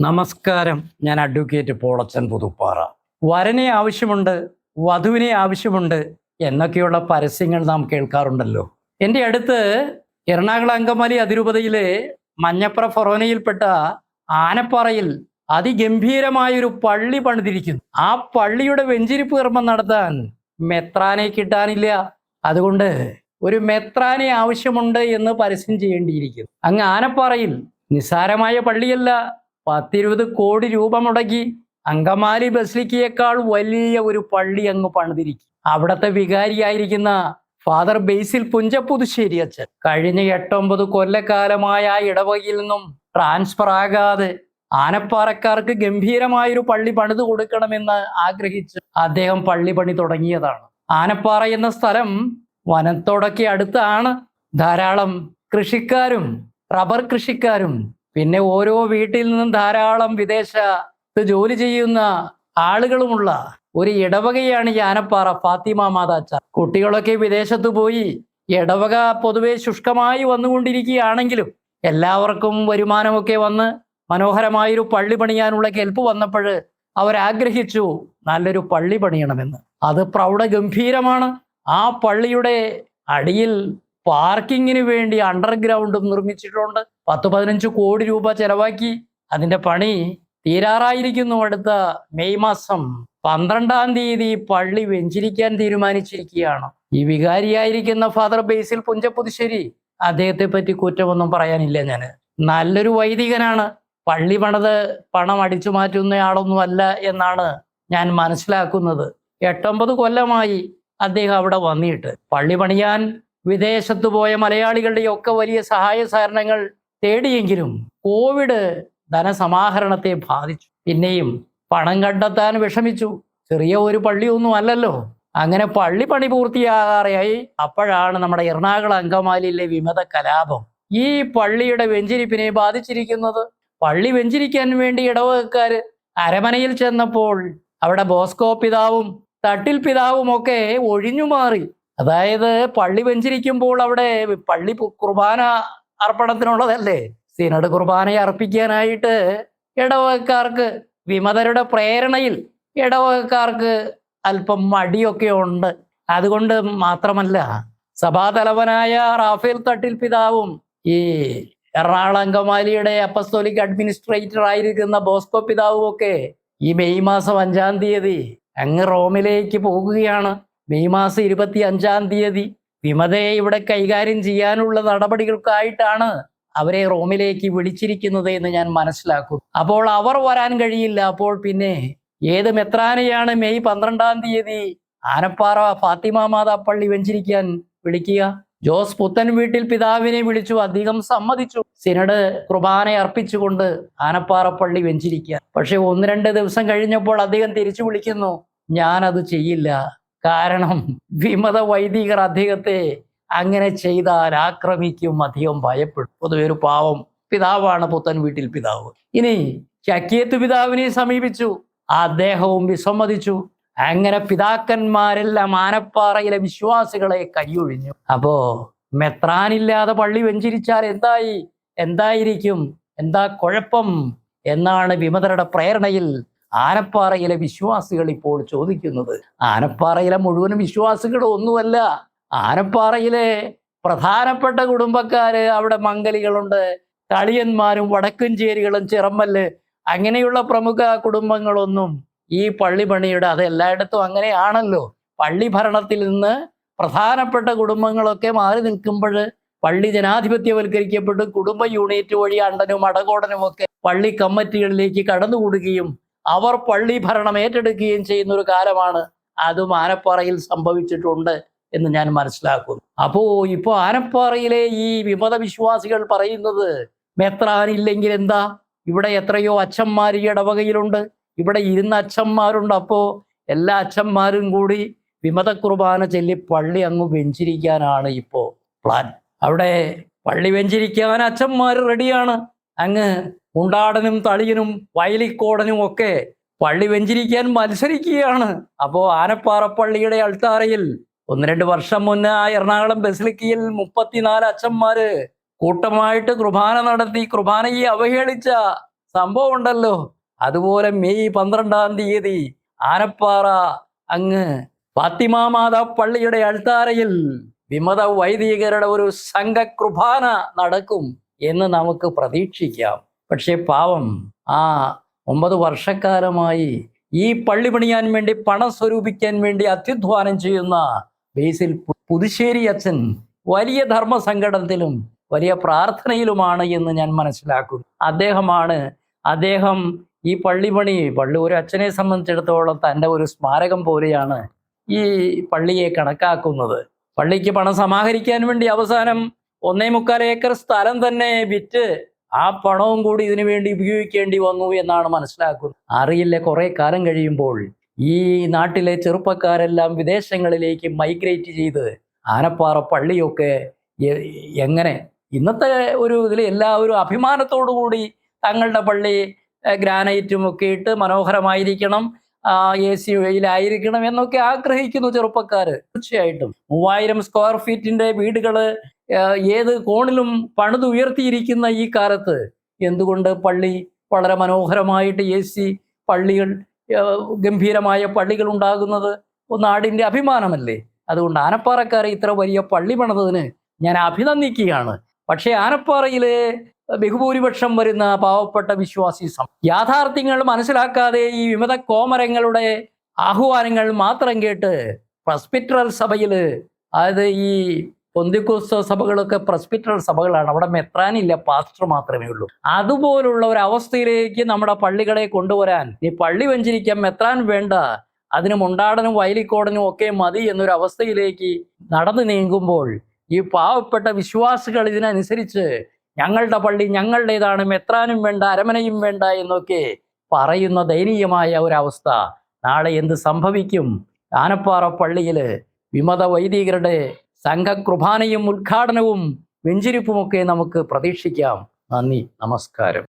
നമസ്കാരം. ഞാൻ അഡ്വക്കേറ്റ് പോളച്ചൻ പുതുപ്പാറ. വരനെ ആവശ്യമുണ്ട് വധുവിനെ ആവശ്യമുണ്ട് എന്നൊക്കെയുള്ള പരസ്യങ്ങൾ നാം കേൾക്കാറുണ്ടല്ലോ. എന്റെ അടുത്ത് എറണാകുളം അങ്കമാലി അതിരൂപതയിലെ മഞ്ഞപ്ര ഫൊറോനയിൽപ്പെട്ട ആനപ്പാറയിൽ അതിഗംഭീരമായൊരു പള്ളി പണിതിരിക്കുന്നു. ആ പള്ളിയുടെ വെഞ്ചിരിപ്പ് കർമ്മം നടത്താൻ മെത്രാനെ കിട്ടാനില്ല. അതുകൊണ്ട് ഒരു മെത്രാനെ ആവശ്യമുണ്ട് എന്ന് പരസ്യം ചെയ്യേണ്ടിയിരിക്കുന്നു. അങ്ങ് ആനപ്പാറയിൽ നിസ്സാരമായ പള്ളിയല്ല പത്തിരുപത് കോടി രൂപ മുടക്കി അങ്കമാലി ബസ്ലിക്കയേക്കാൾ വലിയ ഒരു പള്ളി അങ്ങ് പണിതിരിക്കും. അവിടത്തെ വികാരിയായിരിക്കുന്ന ഫാദർ ബേസിൽ പുഞ്ചപ്പുതുശ്ശേരി അച്ഛൻ. കഴിഞ്ഞ എട്ടൊമ്പത് കൊല്ലക്കാലമായ ആ ഇടവകയിൽ നിന്നും ട്രാൻസ്ഫർ ആകാതെ ആനപ്പാറക്കാർക്ക് ഗംഭീരമായൊരു പള്ളി പണിത് കൊടുക്കണമെന്ന് ആഗ്രഹിച്ച് അദ്ദേഹം പള്ളി പണി തുടങ്ങിയതാണ്. ആനപ്പാറ എന്ന സ്ഥലം വനത്തോടൊക്കെ അടുത്താണ്. ധാരാളം കൃഷിക്കാരും റബ്ബർ കൃഷിക്കാരും പിന്നെ ഓരോ വീട്ടിൽ നിന്നും ധാരാളം വിദേശത്ത് ജോലി ചെയ്യുന്ന ആളുകളുമുള്ള ഒരു ഇടവകയാണ് ഈ ആനപ്പാറ ഫാത്തിമ മാതാച്ച. കുട്ടികളൊക്കെ വിദേശത്ത് പോയി ഇടവക പൊതുവെ ശുഷ്കമായി വന്നുകൊണ്ടിരിക്കുകയാണെങ്കിലും എല്ലാവർക്കും വരുമാനമൊക്കെ വന്ന് മനോഹരമായൊരു പള്ളി പണിയാനുള്ള കെൽപ്പ് വന്നപ്പോൾ അവരാഗ്രഹിച്ചു നല്ലൊരു പള്ളി പണിയണമെന്ന്. അത് പ്രൗഢഗംഭീരമാണ്. ആ പള്ളിയുടെ അടിയിൽ പാർക്കിങ്ങിന് വേണ്ടി അണ്ടർഗ്രൗണ്ടും നിർമ്മിച്ചിട്ടുണ്ട്. പത്ത് പതിനഞ്ച് കോടി രൂപ ചെലവാക്കി. അതിന്റെ പണി തീരാറായിരിക്കുന്നു അടുത്ത മെയ് മാസം. പന്ത്രണ്ടാം തീയതി പള്ളി വെഞ്ചിരിക്കാൻ തീരുമാനിച്ചിരിക്കുകയാണ്. ഈ വികാരിയായിരിക്കുന്ന ഫാദർ ബേസിൽ പുഞ്ചപ്പുതുശ്ശേരി അദ്ദേഹത്തെ പറ്റി കുറ്റമൊന്നും പറയാനില്ല ഞാൻ നല്ലൊരു വൈദികനാണ്. പള്ളി പണത് പണം അടിച്ചു മാറ്റുന്നയാളൊന്നുമല്ല എന്നാണ് ഞാൻ മനസ്സിലാക്കുന്നത്. എട്ടൊമ്പത് കൊല്ലമായി അദ്ദേഹം അവിടെ വന്നിട്ട്. പള്ളി പണിയാൻ വിദേശത്ത് പോയ മലയാളികളുടെ ഒക്കെ വലിയ സഹായ സഹകരണങ്ങൾ തേടിയെങ്കിലും കോവിഡ് ധനസമാഹരണത്തെ ബാധിച്ചു. പിന്നെയും പണം കണ്ടെത്താൻ വിഷമിച്ചു. ചെറിയ ഒരു പള്ളിയൊന്നും അല്ലല്ലോ. അങ്ങനെ പള്ളി പണി പൂർത്തിയാകാറായി. അപ്പോഴാണ് നമ്മുടെ എറണാകുളം അങ്കമാലിയിലെ വിമത കലാപം. ഈ പള്ളിയുടെ വെഞ്ചിരിപ്പിനെ ബാധിച്ചിരിക്കുന്നത്. പള്ളി വെഞ്ചിരിക്കാൻ വേണ്ടി ഇടവകക്കാർ അരമനയിൽ ചെന്നപ്പോൾ അവിടെ ബോസ്കോ പിതാവും തട്ടിൽ പിതാവും ഒക്കെ ഒഴിഞ്ഞു മാറി അതായത് പള്ളി വെഞ്ചിരിക്കുമ്പോൾ അവിടെ പള്ളി കുർബാന അർപ്പണത്തിനുള്ളതല്ലേ? സിനഡ് കുർബാന അർപ്പിക്കാനായിട്ട് ഇടവകക്കാർക്ക് വിമതരുടെ പ്രേരണയിൽ ഇടവകക്കാർക്ക് അല്പം മടിയൊക്കെ ഉണ്ട്. അതുകൊണ്ട് മാത്രമല്ല സഭാതലവനായ റാഫേൽ തട്ടിൽ പിതാവും ഈ എറണാകുളം അങ്കമാലിയുടെ അപ്പസ്തോലിക് അഡ്മിനിസ്ട്രേറ്റർ ആയിരിക്കുന്ന ബോസ്കോ പിതാവും ഒക്കെ ഈ മെയ് മാസം അഞ്ചാം തീയതി അങ്ങ് റോമിലേക്ക് പോകുകയാണ്. മെയ് മാസം ഇരുപത്തി അഞ്ചാം തീയതി വിമതയെ ഇവിടെ കൈകാര്യം ചെയ്യാനുള്ള നടപടികൾക്കായിട്ടാണ് അവരെ റോമിലേക്ക് വിളിച്ചിരിക്കുന്നത് എന്ന് ഞാൻ മനസ്സിലാക്കും അപ്പോൾ അവർ വരാൻ കഴിയില്ല. അപ്പോൾ പിന്നെ ഏത് മെത്രാനെയാണ് മെയ് പന്ത്രണ്ടാം തീയതി ആനപ്പാറ ഫാത്തിമ പള്ളി വെഞ്ചിരിക്കാൻ വിളിക്കുക? ജോസ് പുത്തൻ വീട്ടിൽ പിതാവിനെ വിളിച്ചു. അധികം സമ്മതിച്ചു. സിനഡ് കുർബാന അർപ്പിച്ചുകൊണ്ട് ആനപ്പാറ പള്ളി വെഞ്ചിരിക്കുക. പക്ഷെ ഒന്ന് രണ്ട് ദിവസം കഴിഞ്ഞപ്പോൾ അധികം തിരിച്ചു വിളിക്കുന്നു. ഞാനത് ചെയ്യില്ല. കാരണം വിമത വൈദികർ അദ്ദേഹത്തെ അങ്ങനെ ചെയ്താൽ ആക്രമിക്കും അധികം ഭയപ്പെടും. പൊതുവെ ഒരു പാവം പിതാവാണ് പുത്തൻ വീട്ടിൽ പിതാവ്. ഇനി ചക്കിയത്ത് പിതാവിനെ സമീപിച്ചു. അദ്ദേഹവും വിസമ്മതിച്ചു. അങ്ങനെ പിതാക്കന്മാരെല്ലാം ആനപ്പാറയിലെ വിശ്വാസികളെ കൈയൊഴിഞ്ഞു. അപ്പോ മെത്രാനില്ലാതെ പള്ളി വെഞ്ചിരിച്ചാൽ എന്തായി? എന്തായിരിക്കും? എന്താ കുഴപ്പം? എന്നാണ് വിമതരുടെ പ്രേരണയിൽ ആനപ്പാറയിലെ വിശ്വാസികൾ ഇപ്പോൾ ചോദിക്കുന്നത് ആനപ്പാറയിലെ മുഴുവൻ വിശ്വാസികൾ ഒന്നുമല്ല ആനപ്പാറയിലെ പ്രധാനപ്പെട്ട കുടുംബക്കാര് അവിടെ മംഗലികളുണ്ട് കളിയന്മാരും വടക്കുംചേരികളും ചിറമ്മൽ അങ്ങനെയുള്ള പ്രമുഖ കുടുംബങ്ങളൊന്നും ഈ പള്ളി പണിയുടെ അത് എല്ലായിടത്തും അങ്ങനെയാണല്ലോ. പള്ളി ഭരണത്തിൽ നിന്ന് പ്രധാനപ്പെട്ട കുടുംബങ്ങളൊക്കെ മാറി നിൽക്കുമ്പോൾ പള്ളി ജനാധിപത്യവൽക്കരിക്കപ്പെട്ട് കുടുംബ യൂണിറ്റ് വഴി അണ്ടനും അടകോടനും ഒക്കെ പള്ളി കമ്മിറ്റികളിലേക്ക് കടന്നുകൂടുകയും അവർ പള്ളി ഭരണം ഏറ്റെടുക്കുകയും ചെയ്യുന്ന ഒരു കാലമാണ് അതും ആനപ്പാറയിൽ സംഭവിച്ചിട്ടുണ്ട് എന്ന് ഞാൻ മനസ്സിലാക്കുന്നു. അപ്പോ ഇപ്പോ ആനപ്പാറയിലെ ഈ വിമത വിശ്വാസികൾ പറയുന്നത് മെത്രാനില്ലെങ്കിൽ എന്താ? ഇവിടെ എത്രയോ അച്ഛന്മാർ ഈ ഇടവകയിലുണ്ട്. ഇവിടെ ഇരുന്ന അച്ഛന്മാരുണ്ട്. അപ്പോ എല്ലാ അച്ഛന്മാരും കൂടി വിമത കുർബാന ചൊല്ലി പള്ളി അങ്ങ് വെഞ്ചിരിക്കാനാണ് ഇപ്പോ പ്ലാൻ. അവിടെ പള്ളി വെഞ്ചിരിക്കാൻ അച്ഛന്മാർ റെഡിയാണ് അങ്ങ് മുണ്ടാടനും തളിയനും വയലിക്കോടനും ഒക്കെ പള്ളി വെഞ്ചിരിക്കാൻ മത്സരിക്കുകയാണ്. അപ്പോ ആനപ്പാറ പള്ളിയുടെ അൾത്താരയിൽ ഒന്ന് രണ്ട് വർഷം മുന്നേ ആ എറണാകുളം ബസിലിക്കയിൽ മുപ്പത്തിനാല് അച്ഛന്മാര് കൂട്ടമായിട്ട് കുർബാന നടത്തി കുർബാനയെ അവഹേളിച്ച സംഭവം ഉണ്ടല്ലോ. അതുപോലെ മെയ് പന്ത്രണ്ടാം തീയതി ആനപ്പാറ അങ്ങ് ഫാത്തിമ മാതാ പള്ളിയുടെ അൾത്താരയിൽ വിമത വൈദികരുടെ ഒരു സംഘ കുർബാന നടക്കും. എന്ന് നമുക്ക് പ്രതീക്ഷിക്കാം. പക്ഷേ പാവം ആ ഒമ്പത് വർഷക്കാലമായി ഈ പള്ളി പണിയാൻ വേണ്ടി പണം സ്വരൂപിക്കാൻ വേണ്ടി അത്യുധ്വാനം ചെയ്യുന്ന ബേസിൽ പുതുശ്ശേരി അച്ഛൻ വലിയ ധർമ്മ സംഘടനത്തിലും വലിയ പ്രാർത്ഥനയിലുമാണ് എന്ന് ഞാൻ മനസ്സിലാക്കും അദ്ദേഹമാണ് അദ്ദേഹം ഈ പള്ളിപണി പള്ളി ഒരു അച്ഛനെ സംബന്ധിച്ചിടത്തോളം തന്റെ ഒരു സ്മാരകം പോലെയാണ് ഈ പള്ളിയെ കണക്കാക്കുന്നത്. പള്ളിക്ക് പണം സമാഹരിക്കാൻ വേണ്ടി അവസാനം ഒന്നേ മുക്കാൽ ഏക്കർ സ്ഥലം തന്നെ വിറ്റ് ആ പണവും കൂടി ഇതിനു വേണ്ടി ഉപയോഗിക്കേണ്ടി വന്നു എന്നാണ് മനസ്സിലാക്കുന്നത്. അറിയില്ല കുറെ കാലം കഴിയുമ്പോൾ ഈ നാട്ടിലെ ചെറുപ്പക്കാരെല്ലാം വിദേശങ്ങളിലേക്ക് മൈഗ്രേറ്റ് ചെയ്ത് ആനപ്പാറ പള്ളിയൊക്കെ എങ്ങനെ ഇന്നത്തെ ഒരു ഇതിൽ എല്ലാവരും അഭിമാനത്തോടു കൂടി തങ്ങളുടെ പള്ളി ഗ്രാനൈറ്റും ഒക്കെ ഇട്ട് മനോഹരമായിരിക്കണം എ സി വെയിലായിരിക്കണം എന്നൊക്കെ ആഗ്രഹിക്കുന്നു ചെറുപ്പക്കാർ തീർച്ചയായിട്ടും മൂവായിരം സ്ക്വയർ ഫീറ്റിന്റെ വീടുകൾ ഏത് കോണിലും പണിതുയർത്തിയിരിക്കുന്ന ഈ കാലത്ത് എന്തുകൊണ്ട് പള്ളി വളരെ മനോഹരമായിട്ട് എ സി പള്ളികൾ ഗംഭീരമായ പള്ളികൾ ഉണ്ടാകുന്നത്? നാടിന്റെ അഭിമാനമല്ലേ? അതുകൊണ്ട് ആനപ്പാറക്കാരെ ഇത്ര വലിയ പള്ളി പണിതതിന് ഞാൻ അഭിനന്ദിക്കുകയാണ്. പക്ഷേ ആനപ്പാറയിലെ ബഹുഭൂരിപക്ഷം വരുന്ന പാവപ്പെട്ട വിശ്വാസി യാഥാർത്ഥ്യങ്ങൾ മനസ്സിലാക്കാതെ ഈ വിമത കോമരങ്ങളുടെ ആഹ്വാനങ്ങൾ മാത്രം കേട്ട് പ്രസ്പിറ്ററൽ സഭയിൽ അതായത് ഈ പൊന്തിക്കോസ്ത സഭകളൊക്കെ പ്രസ്പിറ്റർ സഭകളാണ്. അവിടെ മെത്രാനില്ല പാസ്റ്റർ മാത്രമേ ഉള്ളൂ. അതുപോലുള്ള ഒരു അവസ്ഥയിലേക്ക് നമ്മുടെ പള്ളികളെ കൊണ്ടുവരാൻ ഈ പള്ളി വെഞ്ചരിക്കാൻ മെത്രാൻ വേണ്ട. അതിന് മുണ്ടാടനും വയലിക്കോടനും ഒക്കെ മതി എന്നൊരു അവസ്ഥയിലേക്ക് നടന്നു നീങ്ങുമ്പോൾ ഈ പാവപ്പെട്ട വിശ്വാസികൾ ഇതിനനുസരിച്ച് ഞങ്ങളുടെ പള്ളി ഞങ്ങളുടേതാണ് മെത്രാനും വേണ്ട അരമനയും വേണ്ട എന്നൊക്കെ പറയുന്ന ദയനീയമായ ഒരവസ്ഥ നാളെ എന്ത് സംഭവിക്കും? ആനപ്പാറ പള്ളിയിൽ വിമത വൈദികരുടെ സംഘകൃപാനയും ഉദ്ഘാടനവും വെഞ്ചിരിപ്പുമൊക്കെ നമുക്ക് പ്രതീക്ഷിക്കാം. നന്ദി നമസ്കാരം.